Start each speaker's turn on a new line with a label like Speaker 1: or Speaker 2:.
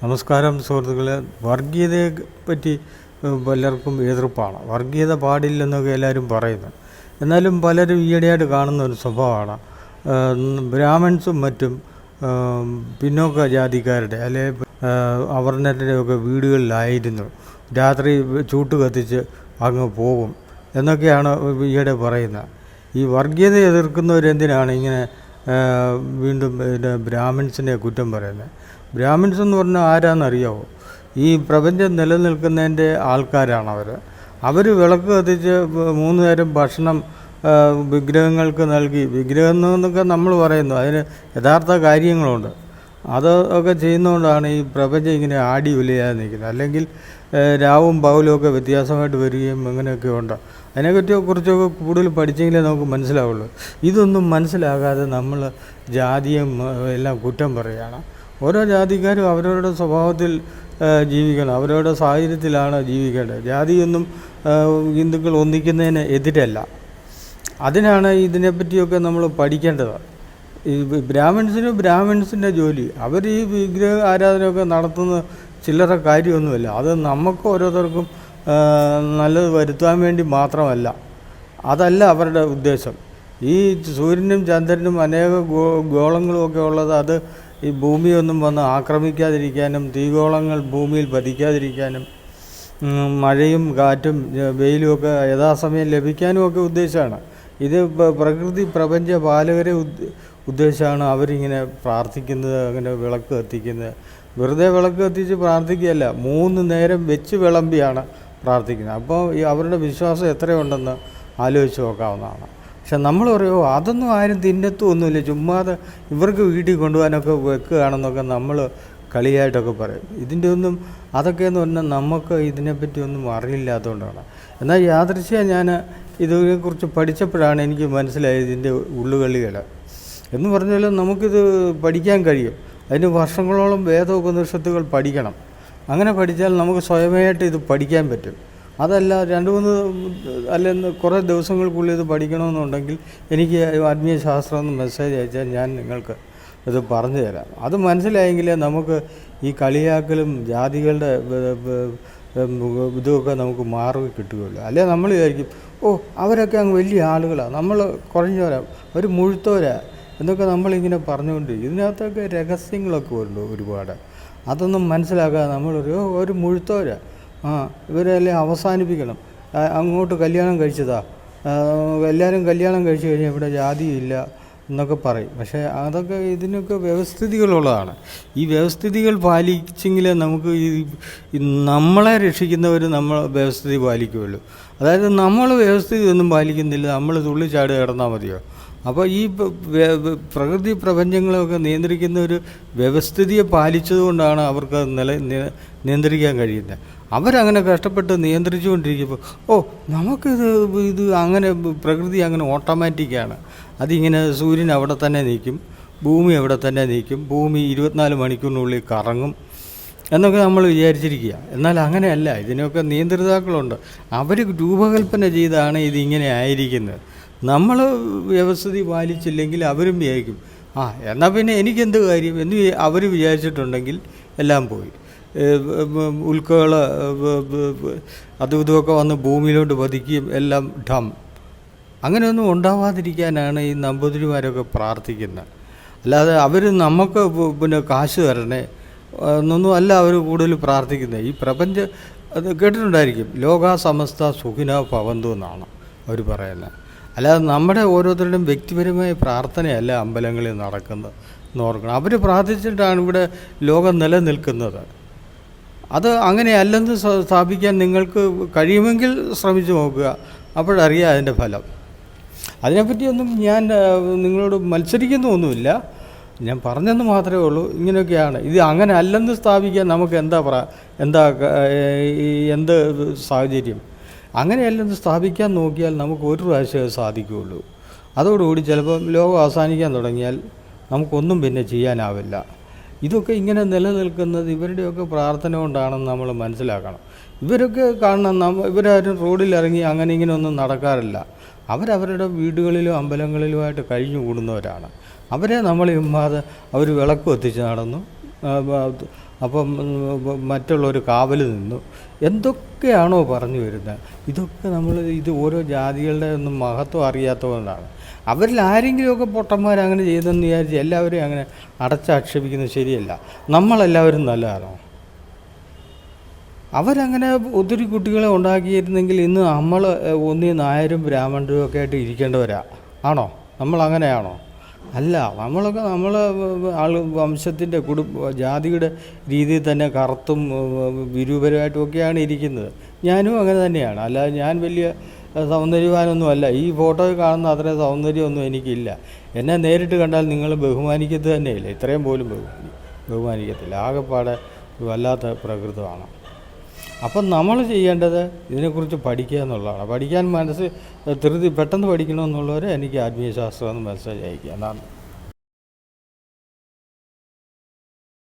Speaker 1: നമസ്കാരം സുഹൃത്തുക്കളെ. വർഗീയതയെ പറ്റി പലർക്കും എതിർപ്പാണ്. വർഗീയത പാടില്ലെന്നൊക്കെ എല്ലാവരും പറയുന്നു. എന്നാലും പലരും ഈയിടെയായിട്ട് കാണുന്ന ഒരു സ്വഭാവമാണ്. ബ്രാഹ്മിൺസും മറ്റും പിന്നോക്ക ജാതിക്കാരുടെ അല്ലെ അവർണരുടെയൊക്കെ വീടുകളിലായിരുന്നു. രാത്രി ചൂട്ട് കത്തിച്ച് അങ്ങ് പോകും എന്നൊക്കെയാണ് ഈയിടെ പറയുന്നത്. ഈ വർഗീയത എതിർക്കുന്നവരെന്തിനാണ് ഇങ്ങനെ വീണ്ടും പിന്നെ ബ്രാഹ്മിൺസിനെ കുറ്റം പറയുന്നത്? ബ്രാഹ്മിൺസ് എന്ന് പറഞ്ഞാൽ ആരാന്നറിയാവോ? ഈ പ്രപഞ്ചം നിലനിൽക്കുന്നതിന്റെ ആൾക്കാരാണ് അവർ അവർ വിളക്ക് കത്തിച്ച് മൂന്ന് നേരം ഭക്ഷണം വിഗ്രഹങ്ങൾക്ക് നൽകി. വിഗ്രഹം എന്നൊക്കെ നമ്മൾ പറയുന്നു. അതിന് യഥാർത്ഥ കാര്യങ്ങളുണ്ട്. അത് ഒക്കെ ചെയ്യുന്നതുകൊണ്ടാണ് ഈ പ്രപഞ്ചം ഇങ്ങനെ ആടി ഉലയാതെ നിൽക്കുന്നത്. അല്ലെങ്കിൽ രാവും പകലും ഒക്കെ വ്യത്യാസമായിട്ട് വരികയും ഇങ്ങനെയൊക്കെ ഉണ്ട്. അതിനെപ്പറ്റി കുറിച്ചൊക്കെ കൂടുതൽ പഠിച്ചെങ്കിലേ നമുക്ക് മനസ്സിലാവുള്ളൂ. ഇതൊന്നും മനസ്സിലാകാതെ നമ്മൾ ജാതിയും എല്ലാം കുറ്റം പറയുകയാണ്. ഓരോ ജാതിക്കാരും അവരവരുടെ സ്വഭാവത്തിൽ ജീവിക്കണം. അവരവരുടെ സാഹചര്യത്തിലാണ് ജീവിക്കേണ്ടത്. ജാതിയൊന്നും ഹിന്ദുക്കൾ ഒന്നിക്കുന്നതിന് എതിരല്ല. അതിനാണ് ഇതിനെപ്പറ്റിയൊക്കെ നമ്മൾ പഠിക്കേണ്ടത്. ഈ ബ്രാഹ്മിൺസിന് ബ്രാഹ്മിൺസിന്റെ ജോലി. അവർ ഈ വിഗ്രഹ ആരാധനയൊക്കെ നടത്തുന്ന ചില്ലറ കാര്യമൊന്നുമല്ല. അത് നമുക്ക് ഓരോരുത്തർക്കും നല്ലത് വരുത്താൻ വേണ്ടി മാത്രമല്ല. അതല്ല അവരുടെ ഉദ്ദേശം. ഈ സൂര്യനും ചന്ദ്രനും അനേക ഗോ ഗോളങ്ങളും ഒക്കെ ഉള്ളത് അത് ഈ ഭൂമിയൊന്നും വന്ന് ആക്രമിക്കാതിരിക്കാനും തീഗോളങ്ങൾ ഭൂമിയിൽ പതിക്കാതിരിക്കാനും മഴയും കാറ്റും വെയിലും ഒക്കെ യഥാസമയം ലഭിക്കാനും ഒക്കെ ഉദ്ദേശമാണ്. ഇത് പ്രകൃതി പ്രപഞ്ച പാലകരെ ഉദ്ദ- ഉദ്ദേശമാണ് അവരിങ്ങനെ പ്രാർത്ഥിക്കുന്നത് അങ്ങനെ വിളക്ക് കത്തിക്കുന്നത്. വെറുതെ വിളക്ക് കത്തിച്ച് പ്രാർത്ഥിക്കുകയല്ല മൂന്ന് നേരം വെച്ച് വിളമ്പിയാണ് പ്രാർത്ഥിക്കുന്നത്. അപ്പോൾ ഈ അവരുടെ വിശ്വാസം എത്രയുണ്ടെന്ന് ആലോചിച്ച് നോക്കാവുന്നതാണ്. പക്ഷെ നമ്മൾ പറയുമോ അതൊന്നും ആരും തിന്നത്തൊന്നുമില്ല ചുമ്മാതെ ഇവർക്ക് വീട്ടിൽ കൊണ്ടുപോകാനൊക്കെ വെക്കുകയാണെന്നൊക്കെ നമ്മൾ കളിയായിട്ടൊക്കെ പറയും. ഇതിന്റെ ഒന്നും അതൊക്കെയെന്ന് പറഞ്ഞാൽ നമുക്ക് ഇതിനെപ്പറ്റി ഒന്നും അറിയില്ലാത്തതുകൊണ്ടാണ്. എന്നാൽ യാദൃശ്യ ഞാൻ ഇതിനെക്കുറിച്ച് പഠിച്ചപ്പോഴാണ് എനിക്ക് മനസ്സിലായത് ഇതിന്റെ ഉള്ളുകളികൾ. എന്ന് പറഞ്ഞാൽ നമുക്കിത് പഠിക്കാൻ കഴിയും. അതിന് വർഷങ്ങളോളം വേദോപനിഷത്തുകൾ പഠിക്കണം. അങ്ങനെ പഠിച്ചാൽ നമുക്ക് സ്വയമേയായിട്ട് ഇത് പഠിക്കാൻ പറ്റും. അതല്ല രണ്ട് മൂന്ന് അല്ലെന്ന് കുറേ ദിവസങ്ങൾക്കുള്ളിൽ ഇത് പഠിക്കണമെന്നുണ്ടെങ്കിൽ എനിക്ക് ആത്മീയ ശാസ്ത്രം എന്ന് മെസ്സേജ് അയച്ചാൽ ഞാൻ നിങ്ങൾക്ക് ഇത് പറഞ്ഞു തരാം. അത് മനസ്സിലായെങ്കിലേ നമുക്ക് ഈ കളിയാക്കലും ജാതികളുടെ ഇതുമൊക്കെ നമുക്ക് മാറി കിട്ടുകയുള്ളൂ. അല്ലെ നമ്മൾ വിചാരിക്കും ഓ അവരൊക്കെ അങ്ങ് വലിയ ആളുകളാണ് നമ്മൾ കുറഞ്ഞവരാ അവർ മുഴുത്തവരാ എന്നൊക്കെ നമ്മളിങ്ങനെ പറഞ്ഞുകൊണ്ട് ഇതിനകത്തൊക്കെ രഹസ്യങ്ങളൊക്കെ ഉണ്ട് ഒരുപാട്. അതൊന്നും മനസ്സിലാക്കാതെ നമ്മളൊരു "ഓ, ഒരു മുഴുത്തവരാ. ആ ഇവരെല്ലാം അവസാനിപ്പിക്കണം. അങ്ങോട്ട് കല്യാണം കഴിച്ചതാ. എല്ലാവരും കല്യാണം കഴിച്ചു കഴിഞ്ഞാൽ ഇവിടെ ജാതിയില്ല എന്നൊക്കെ പറയും. പക്ഷേ അതൊക്കെ ഇതിനൊക്കെ വ്യവസ്ഥിതികളുള്ളതാണ്. ഈ വ്യവസ്ഥിതികൾ പാലിച്ചെങ്കിലേ നമുക്ക് ഈ നമ്മളെ രക്ഷിക്കുന്നവർ നമ്മൾ വ്യവസ്ഥിതി പാലിക്കുകയുള്ളൂ. അതായത് നമ്മൾ വ്യവസ്ഥിതി ഒന്നും പാലിക്കുന്നില്ല. നമ്മൾ തുള്ളിച്ചാട് കിടന്നാൽ മതിയോ? അപ്പോൾ ഈ പ്രകൃതി പ്രപഞ്ചങ്ങളൊക്കെ നിയന്ത്രിക്കുന്ന ഒരു വ്യവസ്ഥിതിയെ പാലിച്ചതുകൊണ്ടാണ് അവർക്ക് നില നിയന്ത്രിക്കാൻ കഴിയില്ല. അവരങ്ങനെ കഷ്ടപ്പെട്ട് നിയന്ത്രിച്ചുകൊണ്ടിരിക്കുമ്പോൾ ഓ നമുക്കിത് ഇത് അങ്ങനെ പ്രകൃതി അങ്ങനെ ഓട്ടോമാറ്റിക്കാണ്. അതിങ്ങനെ സൂര്യൻ അവിടെ തന്നെ നിൽക്കും ഭൂമി അവിടെ തന്നെ നിൽക്കും ഭൂമി ഇരുപത്തിനാല് മണിക്കൂറിനുള്ളിൽ കറങ്ങും എന്നൊക്കെ നമ്മൾ വിചാരിച്ചിരിക്കുക. എന്നാൽ അങ്ങനെയല്ല ഇതിനൊക്കെ നിയന്ത്രിതാക്കളുണ്ട്. അവർ രൂപകൽപ്പന ചെയ്താണ് ഇതിങ്ങനെ ആയിരിക്കുന്നത്. നമ്മൾ വ്യവസ്ഥിതി പാലിച്ചില്ലെങ്കിൽ അവരും വിചാരിക്കും ആ എന്നാൽ പിന്നെ എനിക്കെന്ത് കാര്യം? എന്ന് അവർ വിചാരിച്ചിട്ടുണ്ടെങ്കിൽ എല്ലാം പോയി. ഉൽക്കകൾ അതും ഇതുമൊക്കെ വന്ന് ഭൂമിയിലോട്ട് പതിക്കുകയും എല്ലാം ഡം അങ്ങനെയൊന്നും ഉണ്ടാവാതിരിക്കാനാണ് ഈ നമ്പൂതിരിമാരൊക്കെ പ്രാർത്ഥിക്കുന്നത് അല്ലാതെ അവർ നമുക്ക് പിന്നെ കാശ് തരണേ എന്നൊന്നും അല്ല അവർ കൂടുതൽ പ്രാർത്ഥിക്കുന്നത് ഈ പ്രപഞ്ച അത് കേട്ടിട്ടുണ്ടായിരിക്കും ലോകാ സമസ്ത സുഖിന പവന്തു എന്നാണ് അവർ പറയുന്നത് അല്ലാതെ നമ്മുടെ ഓരോരുത്തരുടെയും വ്യക്തിപരമായ പ്രാർത്ഥനയല്ല അമ്പലങ്ങളിൽ നടക്കുന്നത് എന്ന് ഓർക്കണം. അവർ പ്രാർത്ഥിച്ചിട്ടാണ് ഇവിടെ ലോകം നിലനിൽക്കുന്നത്. അത് അങ്ങനെയല്ലെന്ന് സ്ഥാപിക്കാൻ നിങ്ങൾക്ക് കഴിയുമെങ്കിൽ ശ്രമിച്ചു നോക്കുക. അപ്പോഴറിയാം അതിന്റെ ഫലം. അതിനെപ്പറ്റിയൊന്നും ഞാൻ നിങ്ങളോട് മത്സരിക്കുന്നൊന്നുമില്ല. ഞാൻ പറഞ്ഞെന്ന് മാത്രമേ ഉള്ളൂ. ഇങ്ങനെയൊക്കെയാണ്. ഇത് അങ്ങനെ അല്ലെന്ന് സ്ഥാപിക്കാൻ നമുക്ക് എന്താ പറ എന്താ എന്ത് സാഹചര്യം? അങ്ങനെയല്ലെന്ന് സ്ഥാപിക്കാൻ നോക്കിയാൽ നമുക്ക് ഒരു പ്രാവശ്യമേ സാധിക്കുകയുള്ളൂ. അതോടുകൂടി ചിലപ്പോൾ ലോകം അവസാനിക്കാൻ തുടങ്ങിയാൽ നമുക്കൊന്നും പിന്നെ ചെയ്യാനാവില്ല. ഇതൊക്കെ ഇങ്ങനെ നിലനിൽക്കുന്നത് ഇവരുടെയൊക്കെ പ്രാർത്ഥന കൊണ്ടാണെന്ന് നമ്മൾ മനസ്സിലാക്കണം. ഇവരൊക്കെ കാണണം നമ്മ ഇവരാരും റോഡിലിറങ്ങി അങ്ങനെ ഇങ്ങനെ ഒന്നും നടക്കാറില്ല. അവരവരുടെ വീടുകളിലും അമ്പലങ്ങളിലുമായിട്ട് കഴിഞ്ഞു കൂടുന്നവരാണ് അവരെ നമ്മൾ ഇമ്മാതെ അവർ വിളക്ക് എത്തിച്ച് നടന്നു. അപ്പം മറ്റുള്ളൊരു കാവൽ നിന്നു. എന്തൊക്കെയാണോ പറഞ്ഞു വരുന്നത് ഇതൊക്കെ നമ്മൾ ഇത് ഓരോ ജാതികളുടെ ഒന്നും മഹത്വം അറിയാത്തതുകൊണ്ടാണ്. അവരിൽ ആരെങ്കിലുമൊക്കെ പൊട്ടന്മാർ അങ്ങനെ ചെയ്തെന്ന് വിചാരിച്ച് എല്ലാവരെയും അങ്ങനെ അടച്ചാക്ഷേപിക്കുന്നത് ശരിയല്ല. നമ്മളെല്ലാവരും നല്ലതാണോ? അവരങ്ങനെ ഒത്തിരി കുട്ടികളെ ഉണ്ടാക്കിയിരുന്നെങ്കിൽ ഇന്ന് നമ്മൾ ഒന്നി നായരും ബ്രാഹ്മണരും ഒക്കെ ആയിട്ട് ഇരിക്കേണ്ടവരാ. ആണോ? നമ്മൾ അങ്ങനെയാണോ അല്ല നമ്മളൊക്കെ നമ്മൾ ആൾ വംശത്തിന്റെ കുടുംബ ജാതിയുടെ രീതിയിൽ തന്നെ കറുത്തും വിരൂപരമായിട്ടുമൊക്കെയാണ് ഇരിക്കുന്നത്. ഞാനും അങ്ങനെ തന്നെയാണ്. അല്ലാതെ ഞാൻ വലിയ സൗന്ദര്യവാനൊന്നും അല്ല. ഈ ഫോട്ടോയിൽ കാണുന്ന അത്ര സൗന്ദര്യമൊന്നും എനിക്കില്ല. എന്നെ നേരിട്ട് കണ്ടാൽ നിങ്ങൾ ബഹുമാനിക്കത്ത് തന്നെയില്ല ഇത്രയും പോലും ബഹുമാനി ബഹുമാനിക്കത്തില്ല. ആകെപ്പാടെ വല്ലാത്ത പ്രകൃതമാണ്. അപ്പം നമ്മൾ ചെയ്യേണ്ടത് ഇതിനെക്കുറിച്ച് പഠിക്കുക എന്നുള്ളതാണ്. പഠിക്കാൻ മനസ്സ് ധൃതി പെട്ടെന്ന് പഠിക്കണമെന്നുള്ളവരെ എനിക്ക് ആത്മീയശാസ്ത്രം എന്ന് മെസ്സേജ് അയക്കുക എന്നാണ്